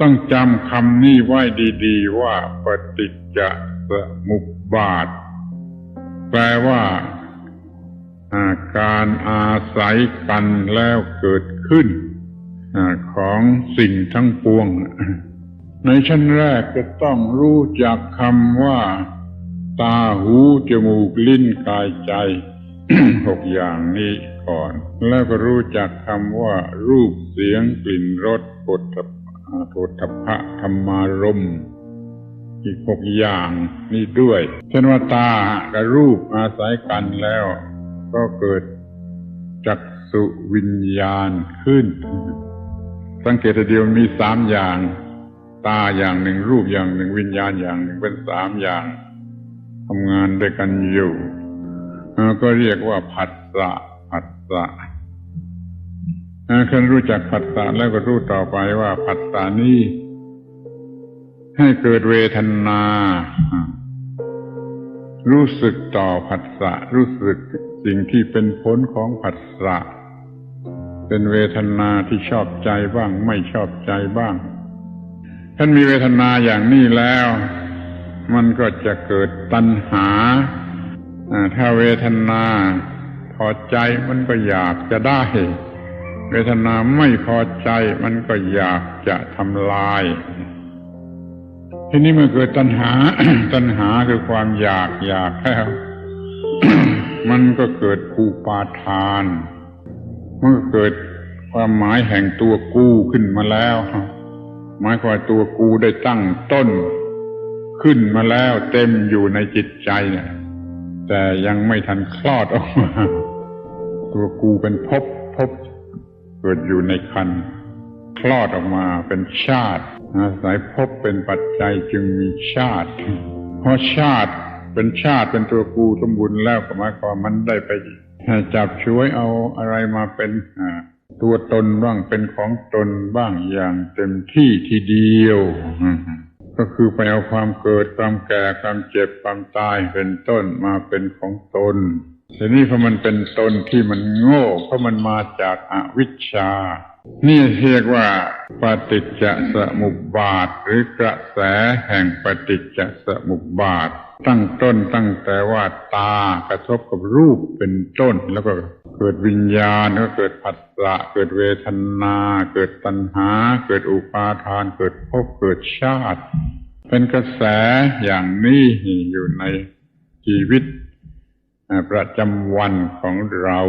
ต้องจำคำนี้ไว้ดีๆว่าปฏิจจสมุปบาท แปลว่าการอาศัยกันแล้วเกิดขึ้นอของสิ่งทั้งปวง ในชั้นแรกจะต้องรู้จักคำว่า ตาหูจมูกลิ้นกายใจหกอย่างนี้ก่อน แล้วก็รู้จักคำว่า รูปเสียงกลิ่นรสปฏฐ โทธพะธรรมารมอีกหกอย่างนี่ด้วย เช่นว่าตากับรูปอาศัยกันแล้ว ก็เกิดจักสุวิญญาณขึ้น สังเกตเดียวมีสามอย่าง ตาอย่างหนึ่งรูปอย่างหนึ่งวิญญาณอย่างหนึ่งเป็นสามอย่างทำงานด้วยกันอยู่ก็เรียกว่าผัสสะผัสสะ คนรู้จักผัสสะแล้วก็รู้ต่อไปว่าผัสสะนี้ให้เกิดเวทนา รู้สึกต่อผัสสะรู้สึกสิ่งที่เป็นผลของผัสสะเป็นเวทนาที่ชอบใจบ้าง ไม่ชอบใจบ้าง ท่านมีเวทนาอย่างนี้แล้ว มันก็จะเกิดตัณหาถ้าเวทนา พอใจมันก็อยากจะได้ เวทนาไม่พอใจมันก็อยากจะทำลาย ทีนี้เมื่อเกิดตัณหา ตัณหาคือความอยากอยากแล้วมันก็เกิดผูปาทาน มันก็เกิดความหมายแห่งตัวกูขึ้นมาแล้ว หมายความตัวกูได้ตั้งต้น ขึ้นมาแล้วเต็มอยู่ในจิตใจเนี่ยแต่ยังไม่ทันคลอดออกมา ตัวกูเป็นพภพบ เกิดอยู่ในคันคลอดออกมาเป็นชาติ อาศัยภพเป็นปัจจัยจึงมีชาติ เพราะชาติเป็นชาติเป็นตัวกูสมบูรณ์แล้วก็หมายความมันได้ไปจับช่วยเอาอะไรมาเป็นตัวตนบ้างเป็นของตนบ้างอย่างเต็มที่ทีเดียว ก็คือไปเอาความเกิดความแก่ความเจ็บความตายเป็นต้นมาเป็นของตน ทีนี้พอมันเป็นตนที่มันโง่เพราะมันมาจากอาวิชชา นี่เรียกว่าปฏิจจสมุปบาท หรือกระแสแห่งปฏิจจสมุปบาท ตั้งต้นตั้งแต่ว่าตากระทบกับรูปเป็นต้น แล้วก็เกิดวิญญาณก็เกิดผัสสะเกิดเวทนา เกิดตัณหา เกิดอุปาทาน เกิดภพเกิดชาติ เป็นกระแสอย่างนี้อยู่ในชีวิต ประจำวันของเรา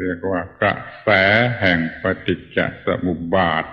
เรียกว่ากระแสแห่งปฏิจจสมุปบาท